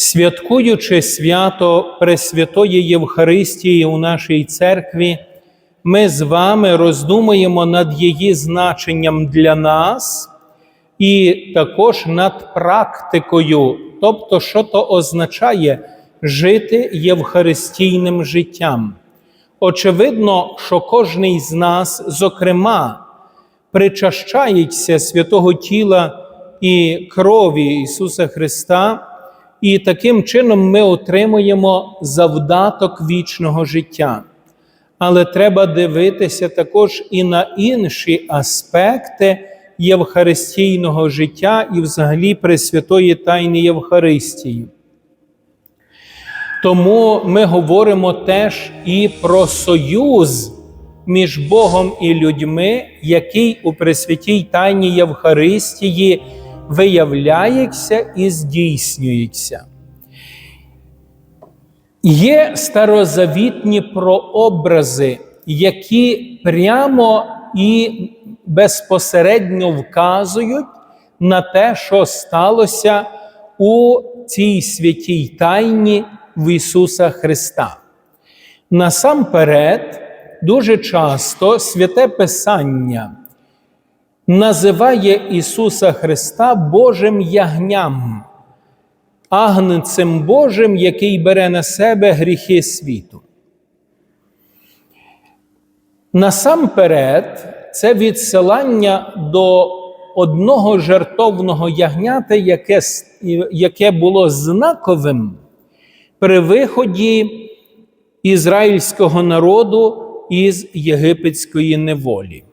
Святкуючи свято Пресвятої Євхаристії у нашій церкві, ми з вами роздумуємо над її значенням для нас і також над практикою, тобто, що то означає жити євхаристійним життям. Очевидно, що кожний з нас, зокрема, причащається святого тіла і крові Ісуса Христа, і таким чином ми отримуємо завдаток вічного життя. Але треба дивитися також і на інші аспекти євхаристійного життя і взагалі Пресвятої Тайни Євхаристії. Тому ми говоримо теж і про союз між Богом і людьми, який у Пресвятій Тайні Євхаристії виявляється і здійснюється. Є старозавітні прообрази, які прямо і безпосередньо вказують на те, що сталося у цій святій тайні в Ісуса Христа. Насамперед, дуже часто святе Писання називає Ісуса Христа Божим ягням, агнцем Божим, який бере на себе гріхи світу. Насамперед, це відсилання до одного жертовного ягнята, яке, яке було знаковим при виході ізраїльського народу із єгипетської неволі.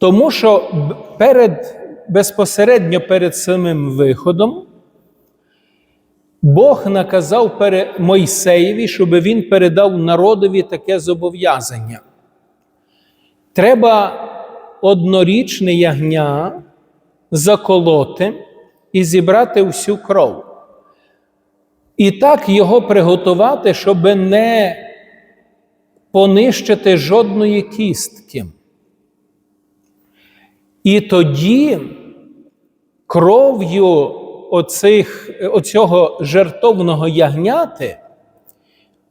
Тому що перед, безпосередньо перед самим виходом Бог наказав Мойсеєві, щоб він передав народові таке зобов'язання. Треба однорічне ягня заколоти і зібрати всю кров. І так його приготувати, щоб не понищити жодної кістки. І тоді кров'ю оцих, оцього жертовного ягняти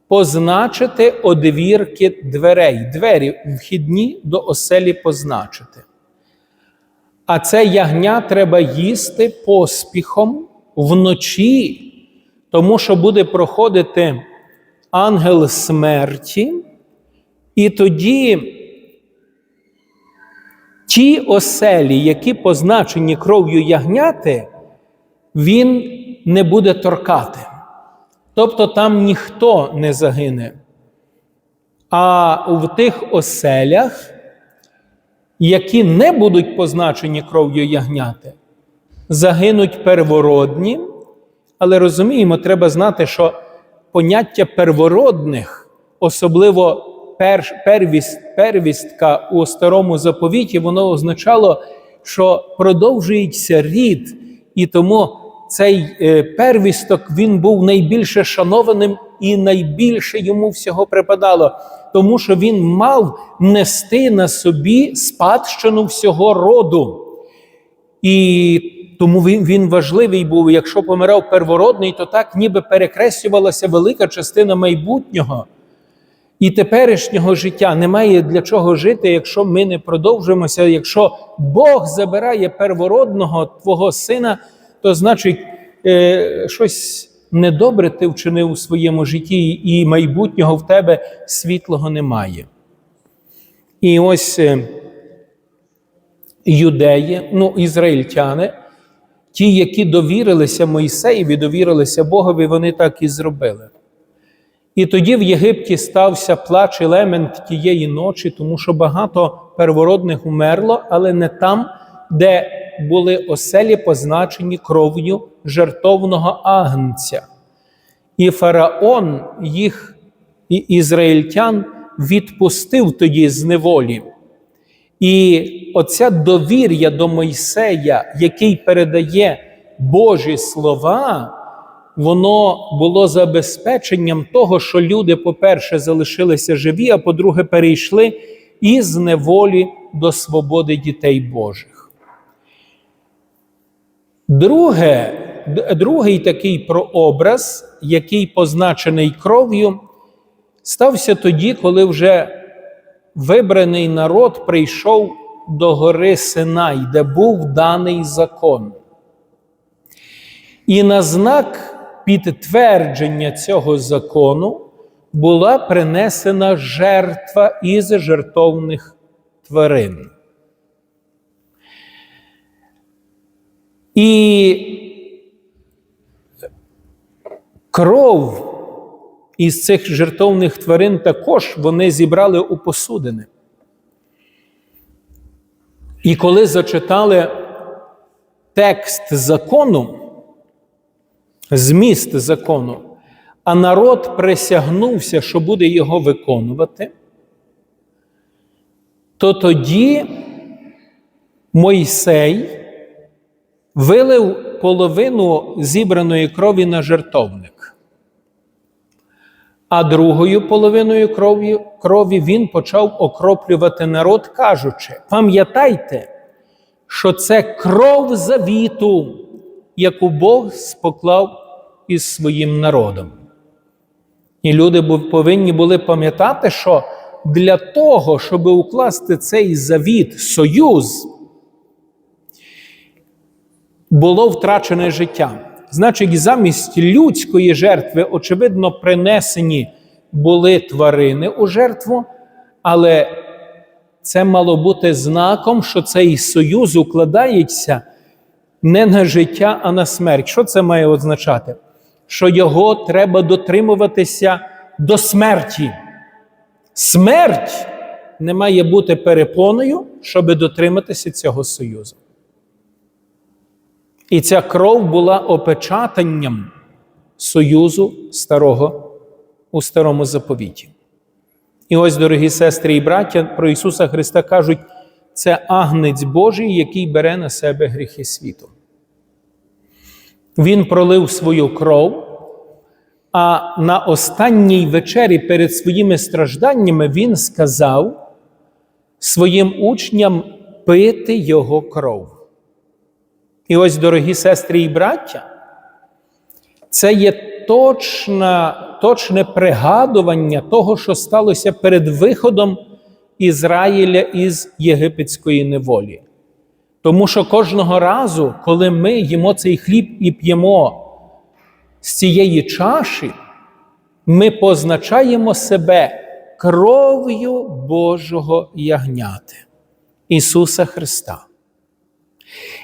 позначити одвірки дверей, двері вхідні до оселі позначити. А це ягня треба їсти поспіхом вночі, тому що буде проходити ангел смерті, і тоді ті оселі, які позначені кров'ю ягняти, він не буде торкати. Тобто там ніхто не загине. А в тих оселях, які не будуть позначені кров'ю ягняти, загинуть первородні. Але розуміємо, треба знати, що поняття первородних, особливо перш, первіст, первістка у старому заповіті, воно означало, що продовжується рід, і тому цей е, первісток він був найбільше шанованим і найбільше йому всього припадало, тому що він мав нести на собі спадщину всього роду. І тому він він важливий був. Якщо помирав первородний, то так ніби перекреслювалася велика частина майбутнього і теперішнього життя. Немає для чого жити, якщо ми не продовжуємося. Якщо Бог забирає первородного твого сина, то значить е, щось недобре ти вчинив у своєму житті, і майбутнього в тебе світлого немає. І ось е, юдеї, ну, ізраїльтяни, ті, які довірилися Мойсеєві, довірилися Богові, вони так і зробили. І тоді в Єгипті стався плач і лемент тієї ночі, тому що багато первородних умерло, але не там, де були оселі, позначені кров'ю жертовного агнця. І фараон їх і ізраїльтян відпустив тоді з неволі. І оця довір'я до Мойсея, який передає Божі слова, воно було забезпеченням того, що люди, по-перше, залишилися живі, а по-друге, перейшли із неволі до свободи дітей Божих. Друге, другий такий прообраз, який позначений кров'ю, стався тоді, коли вже вибраний народ прийшов до гори Синай, де був даний закон. І на знак підтвердження цього закону була принесена жертва із жертовних тварин. І кров із цих жертовних тварин також вони зібрали у посудини. І коли зачитали текст закону, зміст закону, а народ присягнувся, що буде його виконувати, то тоді Мойсей вилив половину зібраної крові на жертовник, а другою половиною крові, крові він почав окроплювати народ, кажучи: пам'ятайте, що це кров завіту, яку Бог споклав із своїм народом. І люди повинні були пам'ятати, що для того, щоб укласти цей завіт, союз, було втрачене життя. Значить, замість людської жертви, очевидно, принесені були тварини у жертву, але це мало бути знаком, що цей союз укладається не на життя, а на смерть. Що це має означати? Що його треба дотримуватися до смерті. Смерть не має бути перепоною, щоб дотриматися цього союзу. І ця кров була опечатанням союзу старого у старому заповіті. І ось, дорогі сестри і браття, про Ісуса Христа кажуть, це агнець Божий, який бере на себе гріхи світу. Він пролив свою кров, а на останній вечері перед своїми стражданнями Він сказав своїм учням пити Його кров. І ось, дорогі сестри і браття, це є точна, точне пригадування того, що сталося перед виходом Ізраїля із єгипетської неволі. Тому що кожного разу, коли ми їмо цей хліб і п'ємо з цієї чаші, ми позначаємо себе кров'ю Божого ягняти, Ісуса Христа.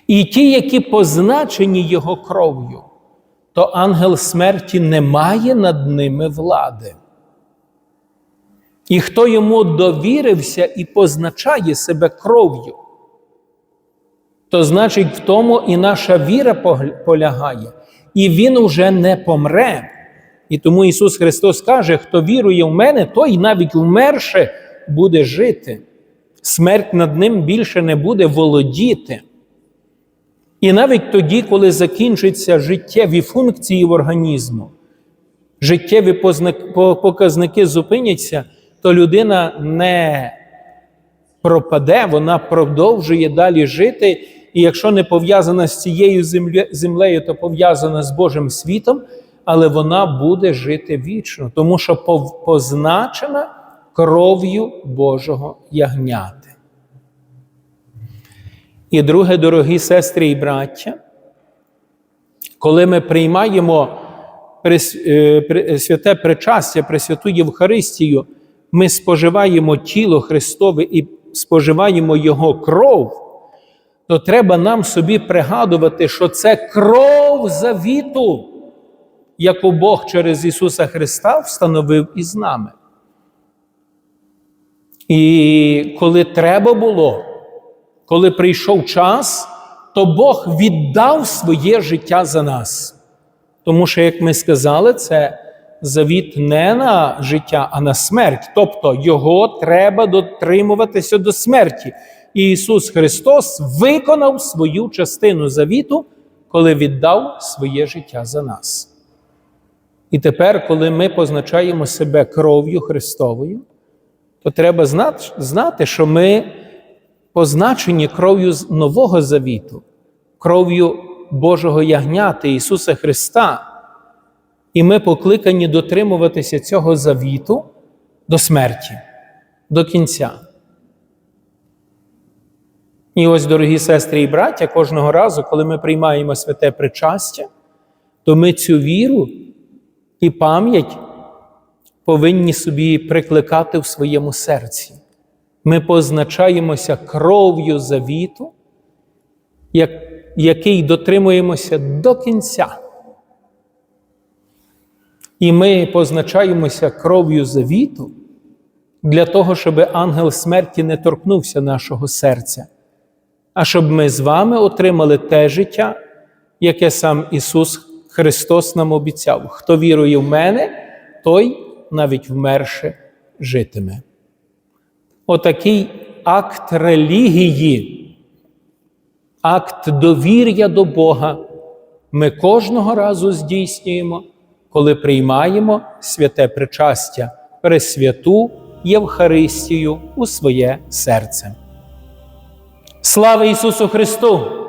І ті, які позначені Його кров'ю, то ангел смерті не має над ними влади. І хто йому довірився і позначає себе кров'ю, то значить в тому і наша віра полягає, і він уже не помре. І тому Ісус Христос каже: хто вірує в мене, той навіть вмерше буде жити. Смерть над ним більше не буде володіти. І навіть тоді, коли закінчаться життєві функції в організму, життєві показники зупиняться, то людина не пропаде, вона продовжує далі жити. І якщо не пов'язана з цією землею, то пов'язана з Божим світом, але вона буде жити вічно, тому що позначена кров'ю Божого ягняти. І друге, дорогі сестри і браття, коли ми приймаємо е, святе причастя, Пресвяту Євхаристію, ми споживаємо тіло Христове і споживаємо Його кров, то треба нам собі пригадувати, що це кров завіту, яку Бог через Ісуса Христа встановив із нами. І коли треба було, коли прийшов час, то Бог віддав своє життя за нас. Тому що, як ми сказали, це завіт не на життя, а на смерть. Тобто його треба дотримуватися до смерті. І Ісус Христос виконав свою частину завіту, коли віддав своє життя за нас. І тепер, коли ми позначаємо себе кров'ю Христовою, то треба знати, що ми позначені кров'ю Нового Завіту, кров'ю Божого ягняти Ісуса Христа, і ми покликані дотримуватися цього завіту до смерті, до кінця. І ось, дорогі сестри і браття, кожного разу, коли ми приймаємо святе причастя, то ми цю віру і пам'ять повинні собі прикликати в своєму серці. Ми позначаємося кров'ю завіту, як, який дотримуємося до кінця. І ми позначаємося кров'ю завіту для того, щоб ангел смерті не торкнувся нашого серця, а щоб ми з вами отримали те життя, яке сам Ісус Христос нам обіцяв. Хто вірує в мене, той навіть вмерше житиме. Отакий акт релігії, акт довір'я до Бога ми кожного разу здійснюємо, коли приймаємо святе причастя, Пресвяту Євхаристію у своє серце. Слава Ісусу Христу!